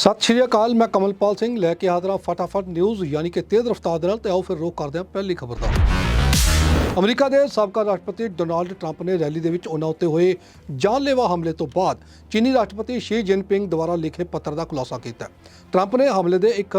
ਸਤਿ ਸ਼੍ਰੀ ਅਕਾਲ, ਮੈਂ ਕਮਲਪਾਲ ਸਿੰਘ ਲੈ ਕੇ ਹਾਜ਼ਰ ਹਾਂ ਫਟਾਫਟ ਨਿਊਜ਼ ਯਾਨੀ ਕਿ ਤੇਜ਼ ਰਫ਼ਤਾਰ ਦੇ ਨਾਲ ਤੇ ਆਓ ਫਿਰ ਰੋਕ ਕਰਦੇ ਹਾਂ ਪਹਿਲੀ ਖਬਰ ਦਾ। ਅਮਰੀਕਾ ਦੇ ਸਾਬਕਾ ਰਾਸ਼ਟਰਪਤੀ ਡੋਨਾਲਡ ਟਰੰਪ ਨੇ ਰੈਲੀ ਦੇ ਵਿੱਚ ਉਹਨਾਂ ਉੱਤੇ ਹੋਏ ਜਾਨਲੇਵਾ ਹਮਲੇ ਤੋਂ ਬਾਅਦ ਚੀਨੀ ਰਾਸ਼ਟਰਪਤੀ ਸ਼ੀ ਜਿਨਪਿੰਗ ਦੁਆਰਾ ਲਿਖੇ ਪੱਤਰ ਦਾ ਖੁਲਾਸਾ ਕੀਤਾ। ਟਰੰਪ ਨੇ ਹਮਲੇ ਦੇ ਇੱਕ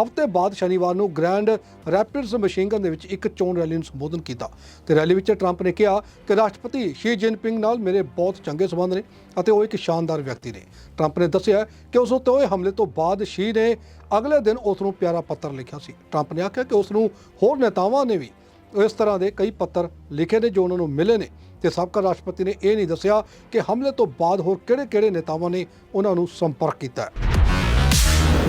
ਹਫ਼ਤੇ ਬਾਅਦ ਸ਼ਨੀਵਾਰ ਨੂੰ ਗ੍ਰੈਂਡ ਰੈਪਿਡਸ ਮਸ਼ੀਨਗਨ ਦੇ ਵਿੱਚ ਇੱਕ ਚੋਣ ਰੈਲੀ ਨੂੰ ਸੰਬੋਧਨ ਕੀਤਾ ਤੇ ਰੈਲੀ ਵਿੱਚ ਟਰੰਪ ਨੇ ਕਿਹਾ ਕਿ ਰਾਸ਼ਟਰਪਤੀ ਸ਼ੀ ਜਿਨਪਿੰਗ ਨਾਲ ਮੇਰੇ ਬਹੁਤ ਚੰਗੇ ਸਬੰਧ ਨੇ ਅਤੇ ਉਹ ਇੱਕ ਸ਼ਾਨਦਾਰ ਵਿਅਕਤੀ ਨੇ। ਟਰੰਪ ਨੇ ਦੱਸਿਆ ਕਿ ਉਸ ਉੱਤੇ ਹੋਏ ਹਮਲੇ ਤੋਂ ਬਾਅਦ ਸ਼ੀ ਨੇ ਅਗਲੇ ਦਿਨ ਉਸ ਨੂੰ ਪਿਆਰਾ ਪੱਤਰ ਲਿਖਿਆ ਸੀ। ਟਰੰਪ ਨੇ ਆਖਿਆ ਕਿ ਉਸ ਨੂੰ ਹੋਰ ਨੇਤਾਵਾਂ ਨੇ ਵੀ ਇਸ ਤਰ੍ਹਾਂ ਦੇ ਕਈ ਪੱਤਰ ਲਿਖੇ ਨੇ ਜੋ ਉਹਨਾਂ ਨੂੰ ਮਿਲੇ ਨੇ ਤੇ ਸਾਬਕਾ ਰਾਸ਼ਟਰਪਤੀ ਨੇ ਇਹ ਨਹੀਂ ਦੱਸਿਆ ਕਿ ਹਮਲੇ ਤੋਂ ਬਾਅਦ ਹੋਰ ਕਿਹੜੇ-ਕਿਹੜੇ ਨੇਤਾਵਾਂ ਨੇ ਉਹਨਾਂ ਨੂੰ ਸੰਪਰਕ ਕੀਤਾ ਹੈ।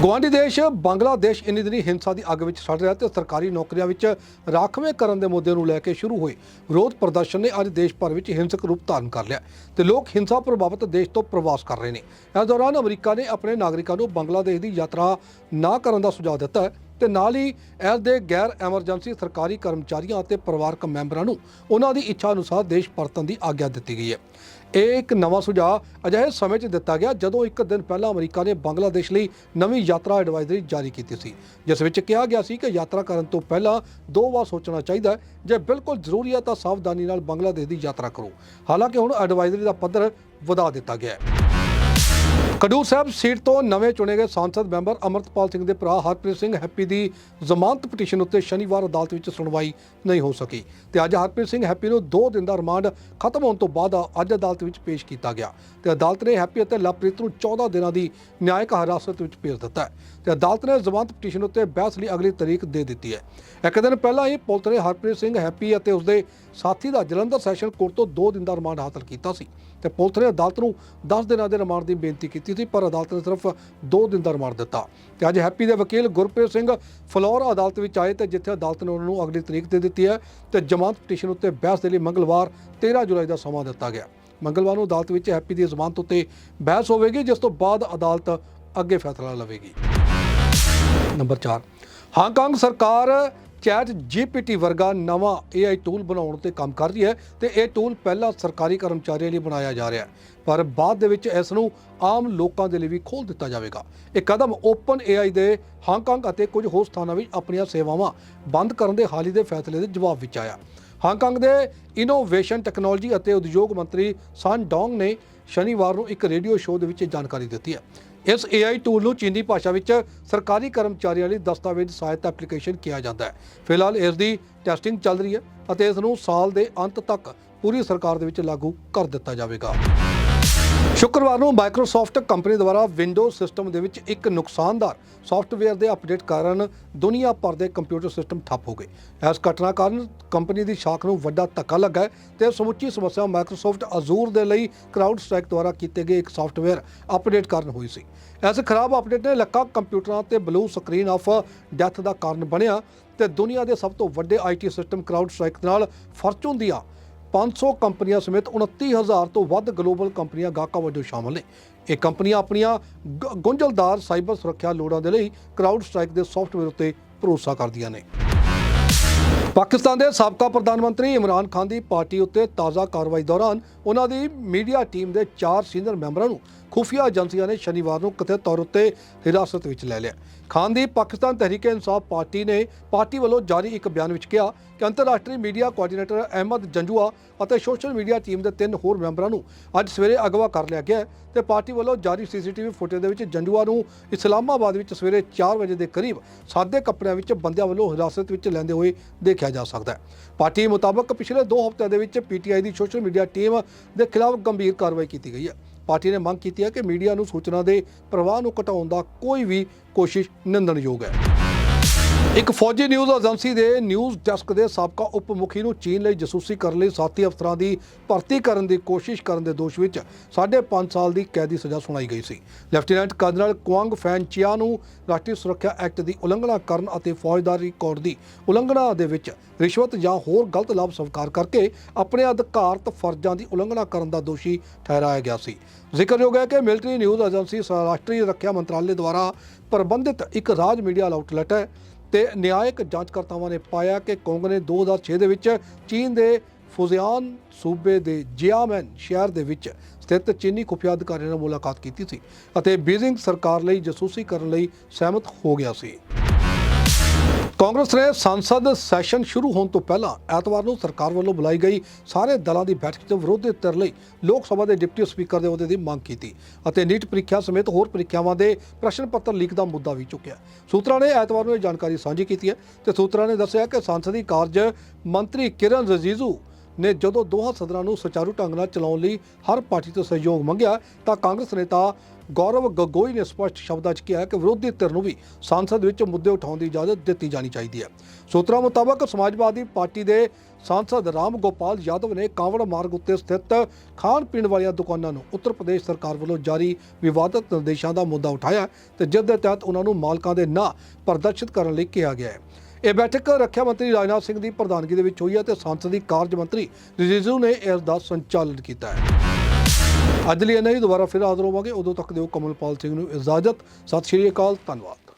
ਗੁਆਂਢੀ ਦੇਸ਼ ਬੰਗਲਾਦੇਸ਼ ਇੰਨੀ ਦਿਨੀ ਹਿੰਸਾ ਦੀ ਅੱਗ ਵਿੱਚ ਸੜ ਰਿਹਾ ਤੇ ਸਰਕਾਰੀ ਨੌਕਰੀਆਂ ਵਿੱਚ ਰਾਖਵੇਂ ਕਰਨ ਦੇ ਮੁੱਦੇ ਨੂੰ ਲੈ ਕੇ ਸ਼ੁਰੂ ਹੋਏ ਵਿਰੋਧ ਪ੍ਰਦਰਸ਼ਨ ਨੇ ਅੱਜ ਦੇਸ਼ ਭਰ ਵਿੱਚ ਹਿੰਸਕ ਰੂਪ ਧਾਰਨ ਕਰ ਲਿਆ ਤੇ ਲੋਕ ਹਿੰਸਾ ਪ੍ਰਭਾਵਿਤ ਦੇਸ਼ ਤੋਂ ਪ੍ਰਵਾਸ ਕਰ ਰਹੇ ਨੇ। ਇਸ ਦੌਰਾਨ ਅਮਰੀਕਾ ਨੇ ਆਪਣੇ ਨਾਗਰਿਕਾਂ ਨੂੰ ਬੰਗਲਾਦੇਸ਼ ਦੀ ਯਾਤਰਾ ਨਾ ਕਰਨ ਦਾ ਸੁਝਾਅ ਦਿੱਤਾ ਹੈ। ਤੇ ਨਾਲ ਹੀ ਇਸ ਦੇ ਗੈਰ ਐਮਰਜੈਂਸੀ ਸਰਕਾਰੀ ਕਰਮਚਾਰੀਆਂ ਅਤੇ ਪਰਿਵਾਰਕ ਮੈਂਬਰਾਂ ਨੂੰ ਉਹਨਾਂ ਦੀ ਇੱਛਾ ਅਨੁਸਾਰ ਦੇਸ਼ ਪਰਤਣ ਦੀ ਆਗਿਆ ਦਿੱਤੀ ਗਈ ਹੈ। ਇਹ ਇੱਕ ਨਵਾਂ ਸੁਝਾਅ ਅਜਿਹੇ ਸਮੇਂ 'ਚ ਦਿੱਤਾ ਗਿਆ ਜਦੋਂ ਇੱਕ ਦਿਨ ਪਹਿਲਾਂ ਅਮਰੀਕਾ ਨੇ ਬੰਗਲਾਦੇਸ਼ ਲਈ ਨਵੀਂ ਯਾਤਰਾ ਐਡਵਾਈਜ਼ਰੀ ਜਾਰੀ ਕੀਤੀ ਸੀ, ਜਿਸ ਵਿੱਚ ਕਿਹਾ ਗਿਆ ਸੀ ਕਿ ਯਾਤਰਾ ਕਰਨ ਤੋਂ ਪਹਿਲਾਂ ਦੋ ਵਾਰ ਸੋਚਣਾ ਚਾਹੀਦਾ ਹੈ, ਜੇ ਬਿਲਕੁਲ ਜ਼ਰੂਰੀ ਹੈ ਤਾਂ ਸਾਵਧਾਨੀ ਨਾਲ ਬੰਗਲਾਦੇਸ਼ ਦੀ ਯਾਤਰਾ ਕਰੋ। ਹਾਲਾਂਕਿ ਹੁਣ ਐਡਵਾਈਜ਼ਰੀ ਦਾ ਪੱਧਰ ਵਧਾ ਦਿੱਤਾ ਗਿਆ ਹੈ। ਖਡੂਰ ਸਾਹਿਬ, ਸੀਟ ਤੋਂ ਨਵੇਂ ਚੁਣੇ ਗਏ ਸੰਸਦ ਮੈਂਬਰ ਅਮਰਤਪਾਲ ਸਿੰਘ ਦੇ ਭਰਾ ਹਰਪ੍ਰੀਤ ਸਿੰਘ ਹੈਪੀ ਦੀ ਜ਼ਮਾਨਤ ਪਟੀਸ਼ਨ ਉੱਤੇ ਸ਼ਨੀਵਾਰ ਅਦਾਲਤ ਵਿੱਚ ਸੁਣਵਾਈ ਨਹੀਂ ਹੋ ਸਕੀ ਤੇ ਅੱਜ ਹਰਪ੍ਰੀਤ ਸਿੰਘ ਹੈਪੀ ਨੂੰ 2 ਦਿਨ ਦਾ ਰਿਮਾਂਡ ਖਤਮ ਹੋਣ ਤੋਂ ਬਾਅਦ ਅੱਜ ਅਦਾਲਤ ਵਿੱਚ ਪੇਸ਼ ਕੀਤਾ ਗਿਆ ਤੇ ਅਦਾਲਤ ਨੇ ਹੈਪੀ ਅਤੇ ਲਵਪ੍ਰੀਤ ਨੂੰ 14 ਦਿਨਾਂ ਦੀ ਨਿਆਇਕ ਹਿਰਾਸਤ ਵਿੱਚ ਭੇਜ ਦਿੱਤਾ ਹੈ ਤੇ ਅਦਾਲਤ ਨੇ ਜ਼ਮਾਨਤ ਪਟੀਸ਼ਨ ਉੱਤੇ ਬਹਿਸ ਲਈ ਅਗਲੀ ਤਰੀਕ ਦੇ ਦਿੱਤੀ ਹੈ। ਇੱਕ ਦਿਨ ਪਹਿਲਾਂ ਹੀ ਪੁਲਿਸ ਨੇ ਹਰਪ੍ਰੀਤ ਸਿੰਘ ਹੈਪੀ ਅਤੇ ਉਸਦੇ ਸਾਥੀ ਦਾ ਜਲੰਧਰ ਸੈਸ਼ਨ ਕੋਰਟ ਤੋਂ 2 ਦਿਨ ਦਾ ਰਿਮਾਂਡ ਹਾਸਲ ਕੀਤਾ ਸੀ ਤੇ ਪੁਲਿਸ ਨੇ ਅਦਾਲਤ ਨੂੰ 10 ਦਿਨਾਂ ਦੇ ਰਿਮਾਂਡ ਦੀ ਬੇਨਤੀ ਕੀਤੀ ਸੀ ਪਰ ਅਦਾਲਤ ਨੇ ਸਿਰਫ 2 ਦਿਨ ਦਾ ਰਿਮਾਂਡ ਦਿੱਤਾ। ਤੇ ਅੱਜ ਹੈਪੀ ਦੇ ਵਕੀਲ ਗੁਰਪ੍ਰੀਤ ਸਿੰਘ ਫਲੋਰ ਅਦਾਲਤ ਵਿੱਚ ਆਏ ਤੇ ਜਿੱਥੇ ਅਦਾਲਤ ਨੇ ਉਹਨਾਂ ਨੂੰ ਅਗਲੀ ਤਰੀਕ ਦੇ ਦਿੱਤੀ ਹੈ ਤੇ ਜ਼ਮਾਨਤ ਪਟੀਸ਼ਨ ਉੱਤੇ ਬਹਿਸ ਦੇ ਲਈ ਮੰਗਲਵਾਰ 13 ਜੁਲਾਈ ਦਾ ਸਮਾਂ ਦਿੱਤਾ ਗਿਆ। ਮੰਗਲਵਾਰ ਨੂੰ ਅਦਾਲਤ ਵਿੱਚ ਹੈਪੀ ਦੀ ਜ਼ਮਾਨਤ ਉੱਤੇ ਬਹਿਸ ਹੋਵੇਗੀ, ਜਿਸ ਤੋਂ ਬਾਅਦ ਅਦਾਲਤ ਅੱਗੇ ਫੈਸਲਾ ਲਵੇਗੀ। ਨੰਬਰ 4 ਹਾਂਗਕਾਂਗ ਸਰਕਾਰ ਚੈਟ ਜੀਪੀਟੀ ਵਰਗਾ ਨਵਾਂ AI ਟੂਲ ਬਣਾਉਣ ਤੇ ਕੰਮ ਕਰ ਰਹੀ ਹੈ ਤੇ ਇਹ ਟੂਲ ਪਹਿਲਾਂ ਸਰਕਾਰੀ ਕਰਮਚਾਰੀਆਂ ਲਈ ਬਣਾਇਆ ਜਾ ਰਿਹਾ ਹੈ। ਪਰ ਬਾਅਦ ਦੇ ਵਿੱਚ ਇਸ ਨੂੰ ਆਮ ਲੋਕਾਂ ਦੇ ਲਈ ਵੀ ਖੋਲ ਦਿੱਤਾ ਜਾਵੇਗਾ। ਇਹ ਕਦਮ ਓਪਨ AI ਦੇ ਹਾਂਗਕਾਂਗ ਅਤੇ ਕੁਝ ਹੋਰ ਸਥਾਨਾਂ ਵਿੱਚ ਆਪਣੀਆਂ ਸੇਵਾਵਾਂ ਬੰਦ ਕਰਨ ਦੇ ਹਾਲ ਹੀ ਦੇ ਫੈਸਲੇ ਦੇ ਜਵਾਬ ਵਿੱਚ ਆਇਆ। ਹਾਂਗਕਾਂਗ ਦੇ ਇਨੋਵੇਸ਼ਨ ਟੈਕਨੋਲੋਜੀ ਅਤੇ ਉਦਯੋਗ ਮੰਤਰੀ ਸਨ ਡੋਂਗ ਨੇ ਸ਼ਨੀਵਾਰ ਨੂੰ ਇੱਕ ਰੇਡੀਓ ਸ਼ੋਅ ਦੇ ਵਿੱਚ ਇਹ ਜਾਣਕਾਰੀ ਦਿੱਤੀ ਹੈ। ਇਸ AI ਟੂਲ ਨੂੰ ਚੀਨੀ ਭਾਸ਼ਾ ਵਿੱਚ ਸਰਕਾਰੀ ਕਰਮਚਾਰੀਆਂ ਲਈ ਦਸਤਾਵੇਜ਼ ਸਹਾਇਤਾ ਐਪਲੀਕੇਸ਼ਨ ਕਿਹਾ ਜਾਂਦਾ ਹੈ। ਫਿਲਹਾਲ ਇਸ ਦੀ ਟੈਸਟਿੰਗ ਚੱਲ ਰਹੀ ਹੈ ਅਤੇ ਇਸ ਨੂੰ ਸਾਲ ਦੇ ਅੰਤ ਤੱਕ ਪੂਰੀ ਸਰਕਾਰ ਦੇ ਵਿੱਚ ਲਾਗੂ ਕਰ ਦਿੱਤਾ ਜਾਵੇਗਾ। ਸ਼ੁੱਕਰਵਾਰ ਨੂੰ ਮਾਈਕਰੋਸਾਫਟ ਕੰਪਨੀ ਦੁਆਰਾ ਵਿੰਡੋਜ਼ ਸਿਸਟਮ ਦੇ ਵਿੱਚ ਇੱਕ ਨੁਕਸਾਨਦਾਰ ਸੌਫਟਵੇਅਰ ਦੇ ਅਪਡੇਟ ਕਾਰਨ ਦੁਨੀਆ ਭਰ ਦੇ ਕੰਪਿਊਟਰ ਸਿਸਟਮ ਠੱਪ ਹੋ ਗਏ। ਇਸ ਘਟਨਾ ਕਾਰਨ ਕੰਪਨੀ ਦੀ ਸ਼ਾਖ ਨੂੰ ਵੱਡਾ ਧੱਕਾ ਲੱਗਾ ਹੈ ਤੇ ਸਮੁੱਚੀ ਸਮੱਸਿਆ ਮਾਈਕਰੋਸਾਫਟ ਅਜ਼ੂਰ ਦੇ ਲਈ ਕਰਾਊਡ ਸਟ੍ਰਾਈਕ ਦੁਆਰਾ ਕੀਤੇ ਗਏ ਇੱਕ ਸੌਫਟਵੇਅਰ ਅਪਡੇਟ ਕਾਰਨ ਹੋਈ ਸੀ। ਇਸ ਖਰਾਬ ਅਪਡੇਟ ਨੇ ਲੱਖਾਂ ਕੰਪਿਊਟਰਾਂ ਤੇ ਬਲੂ ਸਕਰੀਨ ਆਫ ਡੈਥ ਦਾ ਕਾਰਨ ਬਣਿਆ ਤੇ ਦੁਨੀਆ ਦੇ ਸਭ ਤੋਂ ਵੱਡੇ ਆਈਟੀ ਸਿਸਟਮ ਕਰਾਊਡ ਸਟ੍ਰਾਈਕ ਨਾਲ ਫਾਰਚੂਨ ਦੀਆਂ। 500 ਕੰਪਨੀਆਂ ਸਮੇਤ 29000 ਤੋਂ ਵੱਧ ਗਲੋਬਲ ਕੰਪਨੀਆਂ ਗਾਹਕਾਂ ਵਜੋਂ ਸ਼ਾਮਲ ਨੇ। ਇਹ ਕੰਪਨੀਆਂ ਆਪਣੀਆਂ ਗ- ਗੁੰਝਲਦਾਰ ਸਾਈਬਰ ਸੁਰੱਖਿਆ ਲੋੜਾਂ ਦੇ ਲਈ ਕਰਾਊਡ ਸਟ੍ਰਾਈਕ ਦੇ ਸੌਫਟਵੇਅਰ ਉੱਤੇ ਭਰੋਸਾ ਕਰਦੀਆਂ ਨੇ। ਪਾਕਿਸਤਾਨ ਦੇ ਸਾਬਕਾ ਪ੍ਰਧਾਨ ਮੰਤਰੀ ਇਮਰਾਨ ਖਾਨ ਦੀ ਪਾਰਟੀ ਉੱਤੇ ਤਾਜ਼ਾ ਕਾਰਵਾਈ ਦੌਰਾਨ ਉਹਨਾਂ ਦੀ ਮੀਡੀਆ ਟੀਮ ਦੇ ਚਾਰ ਸੀਨੀਅਰ ਮੈਂਬਰਾਂ ਨੂੰ ਖੁਫੀਆ ਏਜੰਸੀਆਂ ਨੇ ਸ਼ਨੀਵਾਰ ਨੂੰ ਕਥਿਤ ਤੌਰ ਉੱਤੇ ਹਿਰਾਸਤ ਵਿੱਚ ਲੈ ਲਿਆ। ਖਾਨ ਦੀ ਪਾਕਿਸਤਾਨ ਤਹਿਰੀਕ ਇਨਸਾਫ ਪਾਰਟੀ ਨੇ ਪਾਰਟੀ ਵੱਲੋਂ ਜਾਰੀ ਇੱਕ ਬਿਆਨ ਵਿੱਚ ਕਿਹਾ ਕਿ ਅੰਤਰਰਾਸ਼ਟਰੀ ਮੀਡੀਆ ਕੋਆਰਡੀਨੇਟਰ ਅਹਿਮਦ ਜੰਜੂਆ ਅਤੇ ਸੋਸ਼ਲ ਮੀਡੀਆ ਟੀਮ ਦੇ ਤਿੰਨ ਹੋਰ ਮੈਂਬਰਾਂ ਨੂੰ ਅੱਜ ਸਵੇਰੇ ਅਗਵਾ ਕਰ ਲਿਆ ਗਿਆ ਹੈ ਤੇ ਪਾਰਟੀ ਵੱਲੋਂ ਜਾਰੀ ਸੀਸੀਟੀਵੀ ਫੁਟੇਜ ਦੇ ਵਿੱਚ ਜੰਜੂਆ ਨੂੰ ਇਸਲਾਮਾਬਾਦ ਵਿੱਚ ਸਵੇਰੇ 4 ਵਜੇ ਦੇ ਕਰੀਬ ਸਾਦੇ ਕੱਪੜਿਆਂ ਵਿੱਚ ਬੰਦਿਆਂ ਵੱਲੋਂ ਹਿਰਾਸਤ ਵਿੱਚ ਲੈਂਦੇ ਹੋਏ ਦੇਖਿਆ ਜਾ ਸਕਦਾ ਹੈ। ਪਾਰਟੀ ਮੁਤਾਬਕ ਪਿਛਲੇ 2 ਹਫ਼ਤਿਆਂ ਦੇ ਵਿੱਚ ਪੀਟੀਆਈ ਦੀ ਸੋਸ਼ਲ ਮੀਡੀਆ ਟੀਮ ਦੇ ਖਿਲਾਫ ਗੰਭੀਰ ਕਾਰਵਾਈ ਕੀਤੀ ਗਈ ਹੈ। ਪਾਰਟੀ ਨੇ ਮੰਗ ਕੀਤੀ ਹੈ ਕਿ ਮੀਡੀਆ ਨੂੰ ਸੂਚਨਾ ਦੇ ਪ੍ਰਵਾਹ ਨੂੰ ਘਟਾਉਣ ਦਾ ਕੋਈ ਵੀ ਕੋਸ਼ਿਸ਼ ਨਿੰਦਣਯੋਗ ਹੈ। ਇੱਕ ਫੌਜੀ ਨਿਊਜ਼ ਏਜੰਸੀ ਦੇ ਨਿਊਜ਼ ਡੈਸਕ ਦੇ ਸਾਬਕਾ ਉਪ ਮੁਖੀ ਨੂੰ ਚੀਨ ਲਈ ਜਸੂਸੀ ਕਰਨ ਲਈ ਸਾਥੀ ਅਫਸਰਾਂ ਦੀ ਭਰਤੀ ਕਰਨ ਦੀ ਕੋਸ਼ਿਸ਼ ਕਰਨ ਦੇ ਦੋਸ਼ ਵਿੱਚ 5.5 ਸਾਲ ਦੀ ਕੈਦੀ ਸਜ਼ਾ ਸੁਣਾਈ ਗਈ ਸੀ। Lieutenant colonel Kuang Fan Chia ਨੂੰ ਰਾਸ਼ਟਰੀ ਸੁਰੱਖਿਆ ਐਕਟ ਦੀ ਉਲੰਘਣਾ ਕਰਨ ਅਤੇ ਫੌਜਦਾਰੀ ਕੋਡ ਦੀ ਉਲੰਘਣਾ ਦੇ ਵਿੱਚ ਰਿਸ਼ਵਤ ਜਾਂ ਹੋਰ ਗਲਤ ਲਾਭ ਸਵੀਕਾਰ ਕਰਕੇ ਆਪਣੇ ਅਧਿਕਾਰਤ ਫਰਜ਼ਾਂ ਦੀ ਉਲੰਘਣਾ ਕਰਨ ਦਾ ਦੋਸ਼ੀ ਠਹਿਰਾਇਆ ਗਿਆ ਸੀ। ਜ਼ਿਕਰਯੋਗ ਹੈ ਕਿ ਮਿਲਟਰੀ ਨਿਊਜ਼ ਏਜੰਸੀ ਰਾਸ਼ਟਰੀ ਰੱਖਿਆ ਮੰਤਰਾਲੇ ਦੁਆਰਾ ਪ੍ਰਬੰਧਿਤ ਇੱਕ ਰਾਜ ਮੀਡੀਆ ਆਊਟਲੈਟ ਹੈ। ਤੇ ਨਿਆਇਕ ਜਾਂਚਕਰਤਾਵਾਂ ਨੇ ਪਾਇਆ ਕਿ ਕੋਂਗ ਨੇ 2006 ਦੇ ਵਿੱਚ ਚੀਨ ਦੇ ਫੁਜ਼ਿਆਨ ਸੂਬੇ ਦੇ ਜਿਆਮੈਨ ਸ਼ਹਿਰ ਦੇ ਵਿੱਚ ਸਥਿਤ ਚੀਨੀ ਖੁਫੀਆ ਅਧਿਕਾਰੀਆਂ ਨਾਲ ਮੁਲਾਕਾਤ ਕੀਤੀ ਸੀ ਅਤੇ ਬੀਜ਼ਿੰਗ ਸਰਕਾਰ ਲਈ ਜਸੂਸੀ ਕਰਨ ਲਈ ਸਹਿਮਤ ਹੋ ਗਿਆ ਸੀ। ਕਾਂਗਰਸ ਨੇ ਸੰਸਦ ਸੈਸ਼ਨ ਸ਼ੁਰੂ ਹੋਣ ਤੋਂ ਪਹਿਲਾਂ ਐਤਵਾਰ ਨੂੰ ਸਰਕਾਰ ਵੱਲੋਂ ਬੁਲਾਈ ਗਈ ਸਾਰੇ ਦਲਾਂ ਦੀ ਬੈਠਕ 'ਚ ਵਿਰੋਧੀ ਧਿਰ ਲਈ ਲੋਕ ਸਭਾ ਦੇ ਡਿਪਟੀ ਸਪੀਕਰ ਦੇ ਅਹੁਦੇ ਦੀ ਮੰਗ ਕੀਤੀ ਅਤੇ ਨੀਟ ਪ੍ਰੀਖਿਆ ਸਮੇਤ ਹੋਰ ਪ੍ਰੀਖਿਆਵਾਂ ਦੇ ਪ੍ਰਸ਼ਨ ਪੱਤਰ ਲੀਕ ਦਾ ਮੁੱਦਾ ਵੀ ਚੁੱਕਿਆ। ਸੂਤਰਾਂ ਨੇ ਐਤਵਾਰ ਨੂੰ ਇਹ ਜਾਣਕਾਰੀ ਸਾਂਝੀ ਕੀਤੀ ਹੈ ਤੇ ਸੂਤਰਾਂ ਨੇ ਦੱਸਿਆ ਕਿ ਸੰਸਦੀ ਕਾਰਜ ਮੰਤਰੀ ਕਿਰਨ ਰਜੀਜੂ ਨੇ ਜਦੋਂ ਦੋਹਾਂ ਸਦਨਾਂ ਨੂੰ ਸੁਚਾਰੂ ਢੰਗ ਨਾਲ ਚਲਾਉਣ ਲਈ ਹਰ ਪਾਰਟੀ ਤੋਂ ਸਹਿਯੋਗ ਮੰਗਿਆ ਤਾਂ ਕਾਂਗਰਸ ਨੇਤਾ ਗੌਰਵ ਗਗੋਈ ਨੇ ਸਪਸ਼ਟ ਸ਼ਬਦਾਂ 'ਚ ਕਿਹਾ ਕਿ ਵਿਰੋਧੀ ਧਿਰ ਨੂੰ ਵੀ ਸੰਸਦ ਵਿੱਚ ਮੁੱਦੇ ਉਠਾਉਣ ਦੀ ਇਜਾਜ਼ਤ ਦਿੱਤੀ ਜਾਣੀ ਚਾਹੀਦੀ ਹੈ। ਸੂਤਰਾਂ ਮੁਤਾਬਕ ਸਮਾਜਵਾਦੀ ਪਾਰਟੀ ਦੇ ਸਾਂਸਦ ਰਾਮ ਗੋਪਾਲ ਯਾਦਵ ਨੇ ਕਾਂਵੜ ਮਾਰਗ ਉੱਤੇ ਸਥਿਤ ਖਾਣ ਪੀਣ ਵਾਲੀਆਂ ਦੁਕਾਨਾਂ ਨੂੰ ਉੱਤਰ ਪ੍ਰਦੇਸ਼ ਸਰਕਾਰ ਵੱਲੋਂ ਜਾਰੀ ਵਿਵਾਦਤ ਨਿਰਦੇਸ਼ਾਂ ਦਾ ਮੁੱਦਾ ਉਠਾਇਆ ਤੇ ਜਿਸ ਦੇ ਤਹਿਤ ਉਹਨਾਂ ਨੂੰ ਮਾਲਕਾਂ ਦੇ ਨਾਂ ਪ੍ਰਦਰਸ਼ਿਤ ਕਰਨ ਲਈ ਕਿਹਾ ਗਿਆ ਹੈ। ਇਹ ਬੈਠਕ ਰੱਖਿਆ ਮੰਤਰੀ ਰਾਜਨਾਥ ਸਿੰਘ ਦੀ ਪ੍ਰਧਾਨਗੀ ਦੇ ਵਿੱਚ ਹੋਈ ਹੈ ਤੇ ਸੰਸਦੀ ਕਾਰਜ ਮੰਤਰੀ ਰਿਜੀਜੂ ਨੇ ਇਸ ਦਾ ਸੰਚਾਲਨ ਕੀਤਾ ਹੈ। ਅੱਜ ਲਈ ਇੰਨਾ ਹੀ, ਦੁਬਾਰਾ ਫਿਰ ਹਾਜ਼ਰ ਹੋਵਾਂਗੇ। ਉਦੋਂ ਤੱਕ ਦਿਓ ਕਮਲਪਾਲ ਸਿੰਘ ਨੂੰ ਇਜਾਜ਼ਤ। ਸਤਿ ਸ਼੍ਰੀ ਅਕਾਲ, ਧੰਨਵਾਦ।